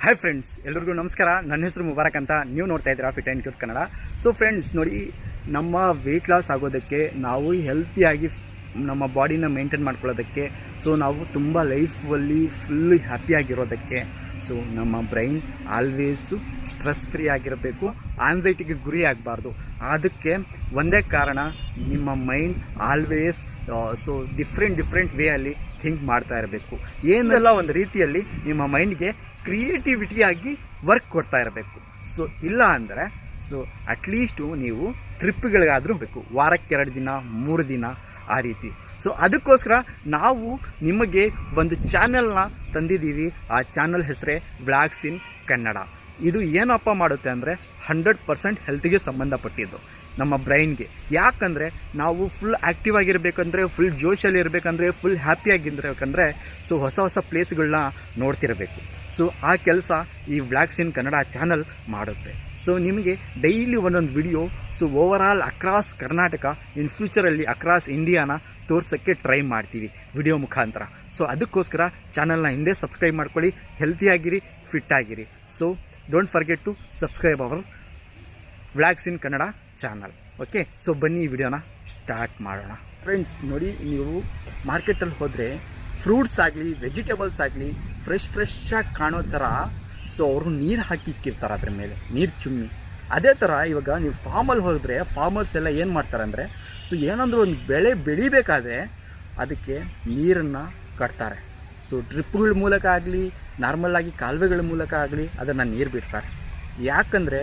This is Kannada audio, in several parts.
ಹಾಯ್ ಫ್ರೆಂಡ್ಸ್ ಎಲ್ರಿಗೂ ನಮಸ್ಕಾರ. ನನ್ನ ಹೆಸರು ಮುಬಾರಕ್ ಅಂತ ನೀವು ನೋಡ್ತಾ ಇದ್ದೀರಾ fit and cure Kannada. So friends ನೋಡಿ, ನಮ್ಮ ವೆಯ್ಟ್ ಲಾಸ್ ಆಗೋದಕ್ಕೆ ನಾವು ಹೆಲ್ತಿಯಾಗಿ ನಮ್ಮ ಬಾಡಿನ ಮೇಂಟೈನ್ ಮಾಡ್ಕೊಳ್ಳೋದಕ್ಕೆ ಸೊ ನಾವು ತುಂಬ ಲೈಫಲ್ಲಿ ಫುಲ್ ಹ್ಯಾಪಿಯಾಗಿರೋದಕ್ಕೆ ಸೊ ನಮ್ಮ ಬ್ರೈನ್ ಆಲ್ವೇಸು ಸ್ಟ್ರೆಸ್ ಫ್ರೀ ಆಗಿರಬೇಕು ಆನ್ಸೈಟಿಗೆ ಗುರಿ ಆಗಬಾರ್ದು. ಅದಕ್ಕೆ ಒಂದೇ ಕಾರಣ, ನಿಮ್ಮ mind always so different different way ಅಲ್ಲಿ ಥಿಂಕ್ ಮಾಡ್ತಾ ಇರಬೇಕು. ಏನೆಲ್ಲ ಒಂದು ರೀತಿಯಲ್ಲಿ ನಿಮ್ಮ ಮೈಂಡ್ಗೆ ಕ್ರಿಯೇಟಿವಿಟಿಯಾಗಿ ವರ್ಕ್ ಕೊಡ್ತಾ ಇರಬೇಕು. ಸೊ ಇಲ್ಲ ಅಂದರೆ ಸೊ ಅಟ್ಲೀಸ್ಟು ನೀವು ಟ್ರಿಪ್ಗಳಿಗಾದರೂ ಬೇಕು. ವಾರಕ್ಕೆ ಎರಡು ದಿನ, ಮೂರು ದಿನ ಆ ರೀತಿ. ಸೊ ಅದಕ್ಕೋಸ್ಕರ ನಾವು ನಿಮಗೆ ಒಂದು ಚಾನೆಲ್ನ ತಂದಿದ್ದೀವಿ. ಆ ಚಾನಲ್ ಹೆಸರೇ ವ್ಲಾಗ್ಸ್ ಇನ್ ಕನ್ನಡ ಇದು ಏನಪ್ಪ ಮಾಡುತ್ತೆ ಅಂದರೆ ಹಂಡ್ರೆಡ್ ಪರ್ಸೆಂಟ್ ಹೆಲ್ತಿಗೆ ಸಂಬಂಧಪಟ್ಟಿದ್ದು ನಮ್ಮ ಬ್ರೈನ್ಗೆ ಯಾಕಂದರೆ ನಾವು ಫುಲ್ ಆ್ಯಕ್ಟಿವ್ ಆಗಿರಬೇಕಂದ್ರೆ ಫುಲ್ ಜೋಶಲ್ಲಿ ಇರಬೇಕಂದ್ರೆ ಫುಲ್ ಹ್ಯಾಪಿಯಾಗಿರ್ಬೇಕಂದ್ರೆ ಸೊ ಹೊಸ ಹೊಸ ಪ್ಲೇಸ್ಗಳನ್ನ ನೋಡ್ತಿರಬೇಕು. ಸೊ ಆ ಕೆಲಸ ಈ ವ್ಲಾಗ್ಸ್ ಇನ್ ಕನ್ನಡ ಚಾನಲ್ ಮಾಡುತ್ತೆ. ಸೊ ನಿಮಗೆ ಡೈಲಿ ಒಂದೊಂದು video so over across Karnataka in ಫ್ಯೂಚರಲ್ಲಿ across ಇಂಡಿಯಾನ ತೋರ್ಸೋಕ್ಕೆ ಟ್ರೈ ಮಾಡ್ತೀವಿ ವಿಡಿಯೋ ಮುಖಾಂತರ. ಸೊ ಅದಕ್ಕೋಸ್ಕರ ಚಾನಲ್ನ ಹಿಂದೆ ಸಬ್ಸ್ಕ್ರೈಬ್ ಮಾಡ್ಕೊಳ್ಳಿ ಹೆಲ್ತಿಯಾಗಿರಿ ಫಿಟ್ ಆಗಿರಿ. So don't forget to subscribe our vlogs in Kannada channel okay so ಬನ್ನಿ ಈ ವಿಡಿಯೋನ ಸ್ಟಾರ್ಟ್ ಮಾಡೋಣ. ಫ್ರೆಂಡ್ಸ್ ನೋಡಿ ನೀವು ಮಾರ್ಕೆಟಲ್ಲಿ ಹೋದರೆ ಫ್ರೂಟ್ಸ್ ಆಗಲಿ ವೆಜಿಟೇಬಲ್ಸ್ ಆಗಲಿ ಫ್ರೆಶ್ ಫ್ರೆಶ್ ಆಗಿ ಕಾಣೋ ಥರ ಸೊ ಅವರು ನೀರು ಹಾಕಿ ಇಕ್ಕಿರ್ತಾರೆ ಅದ್ರ ಮೇಲೆ, ನೀರು ಚುಮ್ಮಿ. ಅದೇ ಥರ ಇವಾಗ ನೀವು ಫಾರ್ಮಲ್ಲಿ ಹೋದರೆ ಫಾರ್ಮರ್ಸ್ ಎಲ್ಲ ಏನು ಮಾಡ್ತಾರೆ ಅಂದರೆ ಸೊ ಏನಂದ್ರೆ ಒಂದು ಬೆಳೆ ಬೆಳಿಬೇಕಾದ್ರೆ ಅದಕ್ಕೆ ನೀರನ್ನು ಕಟ್ತಾರೆ. ಸೊ ಡ್ರಿಪ್ಗಳ ಮೂಲಕ ಆಗಲಿ ನಾರ್ಮಲ್ ಆಗಿ ಕಾಲುವೆಗಳ ಮೂಲಕ ಆಗಲಿ, ಅದನ್ನು ನೀರು ಬಿಡ್ತಾರೆ. ಯಾಕಂದರೆ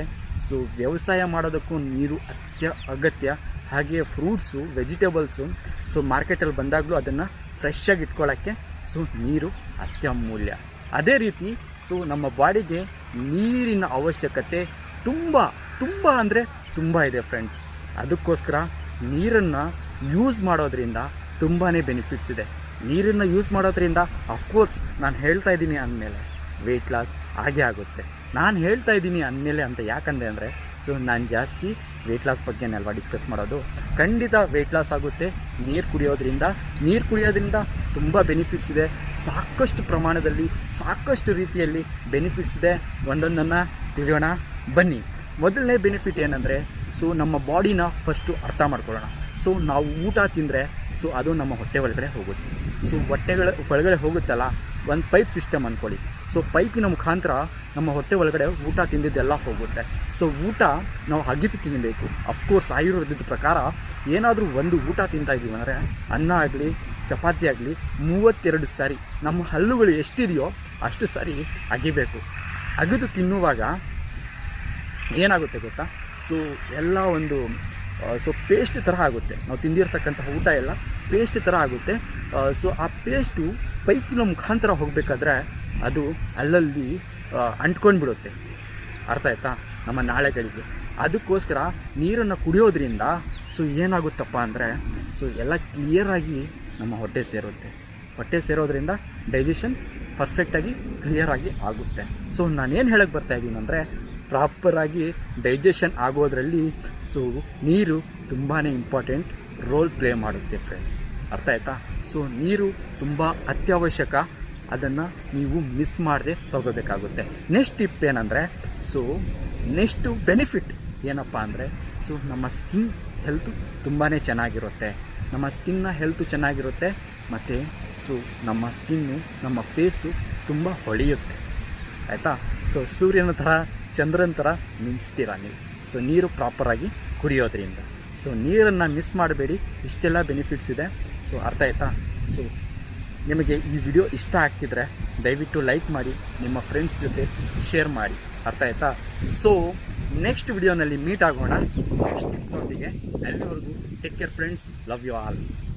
ಸೊ ವ್ಯವಸಾಯ ಮಾಡೋದಕ್ಕೂ ನೀರು ಅತ್ಯ ಅಗತ್ಯ. ಹಾಗೆ ಫ್ರೂಟ್ಸು ವೆಜಿಟೇಬಲ್ಸು ಸೊ ಮಾರ್ಕೆಟಲ್ಲಿ ಬಂದಾಗಲೂ ಅದನ್ನು ಫ್ರೆಶ್ ಇಟ್ಕೊಳ್ಳೋಕ್ಕೆ ಸೊ ನೀರು ಅತ್ಯಮೂಲ್ಯ. ಅದೇ ರೀತಿ ಸೊ ನಮ್ಮ ಬಾಡಿಗೆ ನೀರಿನ ಅವಶ್ಯಕತೆ ತುಂಬ ತುಂಬ ಅಂದರೆ ತುಂಬ ಇದೆ ಫ್ರೆಂಡ್ಸ್ ಅದಕ್ಕೋಸ್ಕರ ನೀರನ್ನು ಯೂಸ್ ಮಾಡೋದ್ರಿಂದ ತುಂಬಾ ಬೆನಿಫಿಟ್ಸ್ ಇದೆ. ನೀರನ್ನು ಯೂಸ್ ಮಾಡೋದ್ರಿಂದ ಅಫ್ಕೋರ್ಸ್ ನಾನು ಹೇಳ್ತಾ ಇದ್ದೀನಿ ಅಂದಮೇಲೆ. ವೆಯ್ಟ್ ಲಾಸ್ ಆಗೇ ಆಗುತ್ತೆ. ನಾನು ಹೇಳ್ತಾ ಇದ್ದೀನಿ ಅಂದಮೇಲೆ ಅಂತ ಯಾಕಂದೆ ಅಂದರೆ ಸೊ ನಾನು ಜಾಸ್ತಿ ವೆಯ್ಟ್ ಲಾಸ್ ಬಗ್ಗೆನೇ ಅಲ್ವಾ ಡಿಸ್ಕಸ್ ಮಾಡೋದು. ಖಂಡಿತ ವೆಯ್ಟ್ ಲಾಸ್ ಆಗುತ್ತೆ. ನೀರು ಕುಡಿಯೋದ್ರಿಂದ ನೀರು ಕುಡಿಯೋದ್ರಿಂದ ತುಂಬ ಬೆನಿಫಿಟ್ಸ್ ಇದೆ. ಸಾಕಷ್ಟು ಪ್ರಮಾಣದಲ್ಲಿ, ಸಾಕಷ್ಟು ರೀತಿಯಲ್ಲಿ ಬೆನಿಫಿಟ್ಸ್ ಇದೆ. ಒಂದೊಂದನ್ನು ತಿಳಿಯೋಣ. ಬನ್ನಿ. ಮೊದಲನೇ ಬೆನಿಫಿಟ್ ಏನಂದರೆ ಸೊ ನಮ್ಮ ಬಾಡಿನ ಫಸ್ಟು ಅರ್ಥ ಮಾಡ್ಕೊಳ್ಳೋಣ. ಸೊ ನಾವು ಊಟ ತಿಂದರೆ ಸೊ ಅದು ನಮ್ಮ ಹೊಟ್ಟೆ ಒಳಗಡೆ ಹೋಗುತ್ತೆ. ಸೊ ಹೊಟ್ಟೆಗಳ, ಒಳಗಡೆ ಹೋಗುತ್ತಲ್ಲ, ಒಂದು ಪೈಪ್ ಸಿಸ್ಟಮ್ ಅಂದ್ಕೊಳ್ಳಿ ಸೊ ಪೈಪಿನ ಮುಖಾಂತರ ನಮ್ಮ ಹೊಟ್ಟೆ ಒಳಗಡೆ ಊಟ ತಿಂದಿದ್ದೆಲ್ಲ ಹೋಗುತ್ತೆ. ಸೊ ಊಟ ನಾವು ಅಗಿತು ತಿನ್ನಬೇಕು ಅಫ್ಕೋರ್ಸ್ ಆಯುರ್ವೇದದ ಪ್ರಕಾರ ಏನಾದರೂ ಒಂದು ಊಟ ತಿಂತಾ ಇದ್ದೀವಿ ಅಂದರೆ ಅನ್ನ ಆಗಲಿ, ಚಪಾತಿ ಆಗಲಿ ಮೂವತ್ತೆರಡು ಸಾರಿ ನಮ್ಮ ಹಲ್ಲುಗಳು ಎಷ್ಟಿದೆಯೋ ಅಷ್ಟು ಸಾರಿ ಅಗಿಬೇಕು. ಅಗಿದು ತಿನ್ನುವಾಗ ಏನಾಗುತ್ತೆ ಗೊತ್ತಾ? ಸೊ ಎಲ್ಲ ಒಂದು ಸೊ ಪೇಸ್ಟ್ ಥರ ಆಗುತ್ತೆ. ನಾವು ತಿಂದಿರ್ತಕ್ಕಂತಹ ಊಟ ಎಲ್ಲ ಪೇಸ್ಟ್ ಥರ ಆಗುತ್ತೆ. ಸೊ ಆ ಪೇಸ್ಟು ಪೈಪಿನ ಮುಖಾಂತರ ಹೋಗಬೇಕಾದ್ರೆ ಅದು ಅಲ್ಲಲ್ಲಿ ಅಂಟ್ಕೊಂಡು ಬಿಡುತ್ತೆ ಅರ್ಥ ಆಯ್ತಾ? ನಮ್ಮ ನಾಳೆಗಳಿಗೆ. ಅದಕ್ಕೋಸ್ಕರ ನೀರನ್ನು ಕುಡಿಯೋದ್ರಿಂದ ಸೊ ಏನಾಗುತ್ತಪ್ಪ ಅಂದರೆ, ಸೊ ಎಲ್ಲ ಕ್ಲಿಯರಾಗಿ ನಮ್ಮ ಹೊಟ್ಟೆ ಸೇರುತ್ತೆ. ಹೊಟ್ಟೆ ಸೇರೋದ್ರಿಂದ ಡೈಜೆಷನ್ ಪರ್ಫೆಕ್ಟಾಗಿ ಕ್ಲಿಯರಾಗಿ ಆಗುತ್ತೆ. ಸೊ ನಾನೇನು ಹೇಳಕ್ಕೆ ಬರ್ತಾ ಇದ್ದೀನಿ ಅಂದರೆ ಪ್ರಾಪರಾಗಿ ಡೈಜೆಷನ್ ಆಗೋದ್ರಲ್ಲಿ ಸೊ ನೀರು ತುಂಬಾ ಇಂಪಾರ್ಟೆಂಟ್ ರೋಲ್ ಪ್ಲೇ ಮಾಡುತ್ತೆ ಫ್ರೆಂಡ್ಸ್ ಅರ್ಥ ಆಯ್ತಾ? ಸೊ ನೀರು ತುಂಬ ಅತ್ಯವಶ್ಯಕ. ಅದನ್ನು ನೀವು ಮಿಸ್ ಮಾಡದೆ ತಗೋಬೇಕಾಗುತ್ತೆ. ನೆಕ್ಸ್ಟ್ ಟಿಪ್ ಏನಂದರೆ ಸೊ ನೆಕ್ಸ್ಟು ಬೆನಿಫಿಟ್ ಏನಪ್ಪ ಅಂದರೆ ಸೊ ನಮ್ಮ ಸ್ಕಿನ್ ಹೆಲ್ತು ತುಂಬಾ ಚೆನ್ನಾಗಿರುತ್ತೆ. ನಮ್ಮ ಸ್ಕಿನ್ನ ಹೆಲ್ತು ಚೆನ್ನಾಗಿರುತ್ತೆ, ಮತ್ತು ಸೊ ನಮ್ಮ ಸ್ಕಿನ್ನು ನಮ್ಮ ಫೇಸು ತುಂಬ ಹೊಳೆಯುತ್ತೆ. ಆಯಿತಾ? ಸೊ ಸೂರ್ಯನ ಥರ, ಚಂದ್ರನ ಥರ ಮಿಂಚ್ತೀರ ನೀವು. ಸೊ ನೀರು ಪ್ರಾಪರಾಗಿ ಕುಡಿಯೋದ್ರಿಂದ. ಸೊ ನೀರನ್ನು ಮಿಸ್ ಮಾಡಬೇಡಿ, ಇಷ್ಟೆಲ್ಲ ಬೆನಿಫಿಟ್ಸ್ ಇದೆ. ಸೊ ಅರ್ಥ ಆಯ್ತಾ? ಸೊ ನಿಮಗೆ ಈ ವಿಡಿಯೋ ಇಷ್ಟ ಆಗ್ತಿದ್ರೆ ದಯವಿಟ್ಟು ಲೈಕ್ ಮಾಡಿ, ನಿಮ್ಮ ಫ್ರೆಂಡ್ಸ್ ಜೊತೆ ಶೇರ್ ಮಾಡಿ. ಅರ್ಥ ಆಯ್ತಾ? ಸೊ ನೆಕ್ಸ್ಟ್ ವಿಡಿಯೋನಲ್ಲಿ ಮೀಟ್ ಆಗೋಣ. ನೆಕ್ಸ್ಟ್ ಟಿಪ್ನೊಂದಿಗೆ ಅಲ್ಲಿವರೆಗೂ take care friends love you all